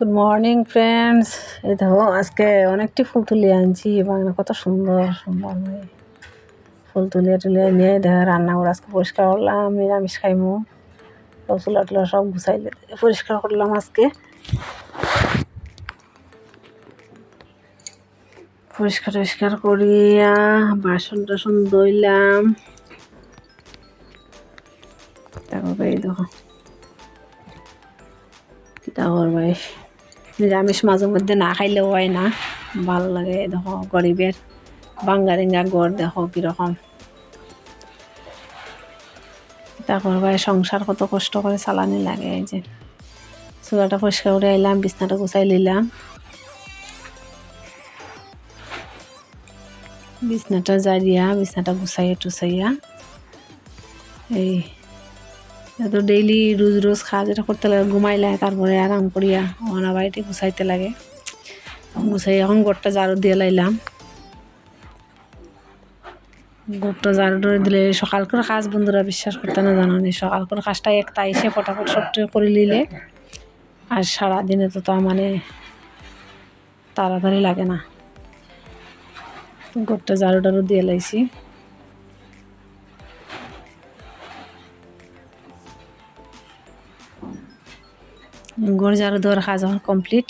Good morning friends এই দেখো, আজকে অনেকটি ফুল তুলিয়ে আনছি। বাংলা কত সুন্দর সুন্দর ফুল তুলিয়ে টুলিয়ে নিয়ে দেখো রান্না করে আজকে পরিষ্কার করলাম, নিরামিষ খাইমু। সব চুলা টুলা সব গুছাই পরিষ্কার করলাম আজকে। পরিষ্কার টরিষ্কার করিয়া বাসন টাসন ধুইলাম। তারপরে এই দেখো। তারপর ভাই। নিরামিষ মাঝে মধ্যে না খাইলেও হয় না। ভালো লাগে দেখো, গরিবের বাঙ্গারিঙ্গা গড় দেখো কীরকম। তারপর ভাই সংসার কত কষ্ট করে চালানি লাগে, এই যে। চুলাটা পরিষ্কার করে আইলাম, বিছনাটা গুছাই নিলাম। বিছনাটা জারিয়া, বিছনাটা গুছাইয়া টুসাইয়া এই তো ডেইলি রোজ রোজ খাওয়া যেটা করতে লাগে, ঘুমাইলে তারপরে আরাম করিয়া ওনা বাড়িতে গুছাইতে লাগে। গুছাই এখন গোটটা ঝাড়ু দিয়ে লাইলাম। গোটটা ঝাড়ু টড়ু দিলে সকাল করে কাজ বন্ধুরা বিশ্বাস করতে না জানো সকাল করে কাজটা একটা এসে ফটাফট সবটা করে নিলে আর সারাদিনে তো তা মানে তাড়াতাড়ি লাগে না। গোটটা ঝাড়ু টারু দিয়ে লাইছি। গড় ঝাড়ু কাজ এখন কমপ্লিট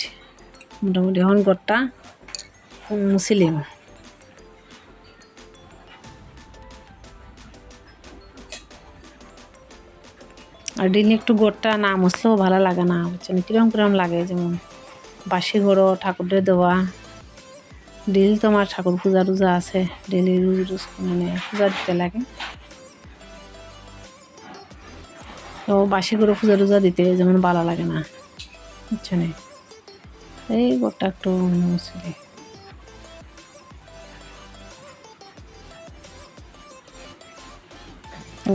মোটামুটি এখন গড়টা মুছিলিম আর ডেলি একটু গোড়টা না মুছলেও ভালো লাগে না বুঝছেন কিরম কিরম লাগে যেমন বাসি ঘরও ঠাকুরের দেওয়া ডেলি তো আমার ঠাকুর পূজা টুজা আছে ডেলি রুজ রুজ মানে পূজা দিতে লাগে। তো বাসি করে পূজা টুজা দিতে যেমন ভালো লাগে না। বুঝছেন এই গোটা একটু মুসলি।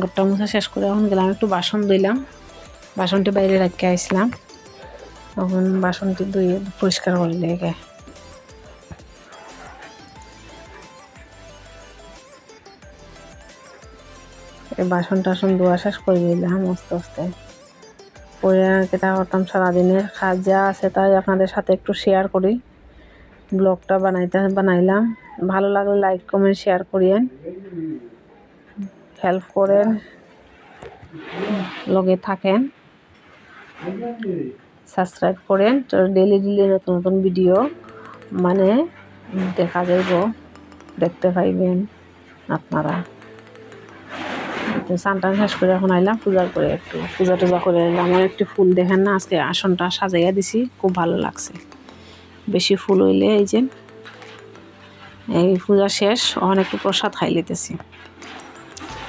গোটা মুছা শেষ করে এখন গেলাম, একটু বাসন ধুইলাম। বাসনটি বাইরে রাখতে আসলাম। তখন বাসনটি ধুয়ে পরিষ্কার করে লেগে বাসন টাসন ধোয়া শেষ করে দিলাম আস্তে আস্তে। করে কেটা করতাম সারাদিনের কাজ যা আছে তাই আপনাদের সাথে একটু শেয়ার করি। ব্লগটা বানাইতে, বানাইলাম। ভালো লাগলে লাইক কমেন্ট শেয়ার করিয়েন। হেল্প করেন। লগে থাকেন। সাবস্ক্রাইব করেন। তো ডেলি ডেলি নতুন নতুন ভিডিও মানে দেখা যাইব। দেখতে পাইবেন আপনারা। তো স্নান শেষ করে এখন আইলাম, পূজার করে একটু পূজা টুজা করে এলাম। আমার একটু ফুল দেখেন না, আজকে আসনটা সাজাইয়া দিছি, খুব ভালো লাগছে। বেশি ফুল হইলে এই যে, এই পূজা শেষ অনেক প্রসাদ খাই লিতেছি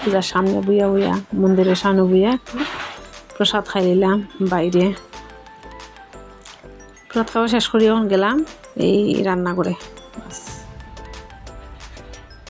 পূজার সামনে বুইয়া বুইয়া, মন্দিরের সামনে বুইয়া একটু প্রসাদ খাই নিলাম বাইরে। প্রসাদ খাওয়া শেষ করি এখন গেলাম, এই রান্না করে